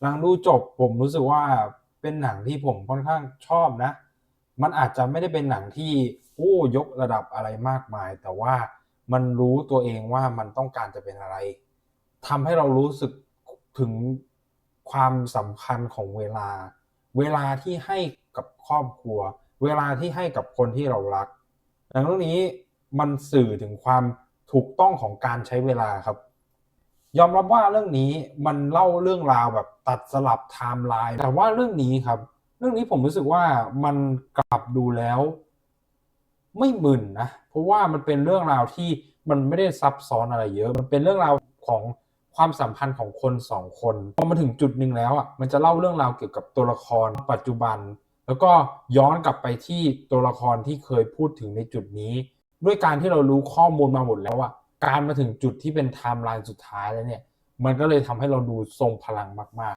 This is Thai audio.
หลังดูจบผมรู้สึกว่าเป็นหนังที่ผมค่อนข้างชอบนะ มันอาจจะไม่ได้เป็นหนังที่โอ้ยกระดับอะไรมากมาย แต่ว่ามันรู้ตัวเองว่ามันต้องการจะเป็นอะไรทำให้เรารู้สึกถึงความสำคัญของเวลา เวลาที่ให้กับครอบครัว เวลาที่ให้กับคนที่เรารักหนังเรื่องนี้มันสื่อถึงความถูกต้องของการใช้เวลาครับ ยอมรับว่าเรื่องนี้มันเล่าเรื่องราวแบบตัดสลับไทม์ไลน์แต่ว่าเรื่องนี้ครับ เรื่องนี้ผมรู้สึกว่ามันกลับดูแล้ว ไม่มึนนะเพราะว่ามันเป็นเรื่องราวที่มันไม่ได้ซับซ้อนอะไรเยอะ มันเป็นเรื่องราวของความสัมพันธ์ของคนสองคนพอมาถึงจุดหนึ่งแล้วอะมันจะเล่าเรื่องราวเกี่ยวกับตัวละครปัจจุบัน แล้วก็ย้อนกลับไปที่ตัวละครที่เคยพูดถึงในจุดนี้ ด้วยการที่เรารู้ข้อมูลมาหมดแล้วอะ การมาถึงจุดที่เป็นไทม์ไลน์สุดท้ายแล้วเนี่ย มันก็เลยทำให้เราดูทรงพลังมาก